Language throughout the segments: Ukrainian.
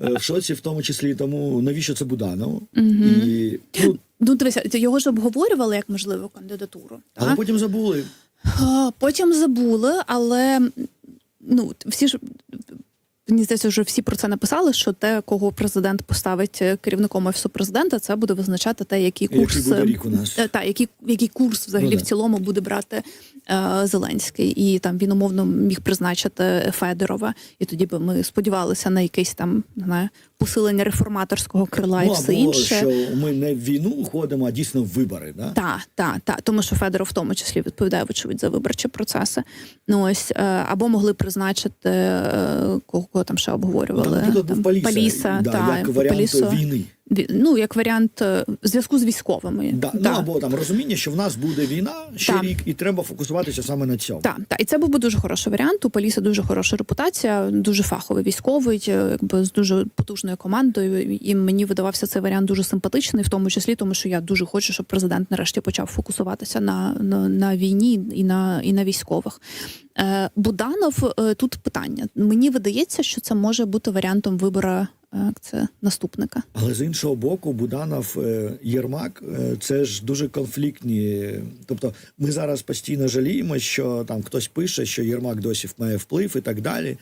е, в шоці, в тому числі тому, навіщо це Буданов? І, ну, Ну, дивися, його ж обговорювали як можливу кандидатуру. але Так? потім забули. Потім забули, але ну, всі ж. Мені здається, вже всі про це написали, що те, кого президент поставить е, керівником офісу президента, це буде визначати те, який курс Який буде рік у нас. Е, та, який, який курс взагалі Ну, в цілому буде брати е, Зеленський. І там він умовно міг призначити Федорова. І тоді би ми сподівалися на якийсь там не знаю, посилення реформаторського крила і ну, все або інше. що ми не в війну ходимо, а дійсно в вибори. Да? Так, так, так. Тому що Федоров в тому числі відповідає, вочевидь, за виборчі процеси. Ну ось е, або могли призначити е, кого, там ще Ну, обговорювали. там, наприклад, там, Паліса, Паліса, да, та, як варіант Палісо. війни. Ну, як варіант е, зв'язку з військовими. Да, Ну або там розуміння, що в нас буде війна ще Так. рік, і треба фокусуватися саме на цьому. Так, так, і це був би дуже хороший варіант. У Паліса дуже хороша репутація, дуже фаховий військовий, е, якби з дуже потужною командою. І мені видавався цей варіант дуже симпатичний, в тому числі, тому що я дуже хочу, щоб президент нарешті почав фокусуватися на, на, на війні і на, і на військових. Е, Буданов тут питання. Мені видається, що це може бути варіантом вибора як це наступника. Але з іншого боку, Буданов е, Єрмак е, це ж дуже конфліктні. Тобто, ми зараз постійно жаліємо, що там хтось пише, що Єрмак досі має вплив і так далі.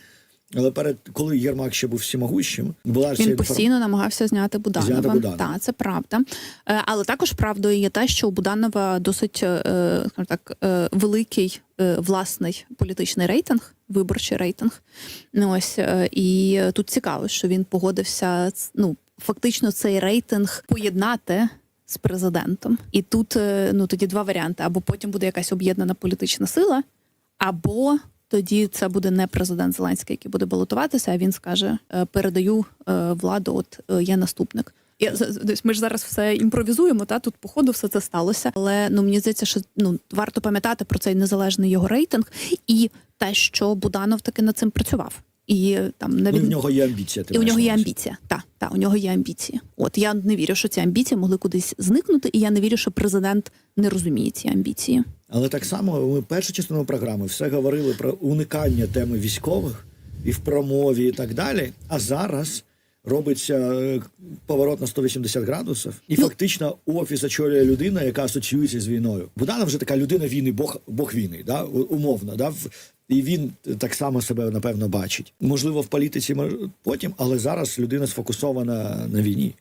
Але перед коли Єрмак ще був всімогущим, була ж Він постійно намагався зняти Буданова. Зняти Буданова. Так, це правда. Е, Але також правдою є те, що у Буданова досить е, скажімо так е, великий е, власний політичний рейтинг, виборчий рейтинг. Ну ось е, і тут цікаво, що він погодився ну фактично цей рейтинг поєднати. З президентом, і тут е, ну тоді два варіанти: або потім буде якась об'єднана політична сила, або тоді це буде не президент Зеленський, який буде балотуватися, а він скаже: е, передаю е, владу, от е, є наступник. Я, тобто ми ж зараз все імпровізуємо, та тут по ходу все це сталося. Але ну мені здається, що ну варто пам'ятати про цей незалежний його рейтинг і те, що Буданов таки над цим працював. І там Ну, і навіть в нього є амбіція. ти і у нього є амбіція. Так, так, у нього є амбіції. От я не вірю, що ці амбіції могли кудись зникнути, і я не вірю, що президент не розуміє ці амбіції. Але так само ми першу частину програми все говорили про уникання теми військових і в промові, і так далі. А зараз робиться е, поворот на 180 градусів, і фактично офіс очолює людина, яка асоціюється з війною. Буданов вже така людина війни, бог бог війни, да? умовно. Да? І він так само себе напевно бачить. Можливо, в політиці потім, але зараз людина сфокусована на війні.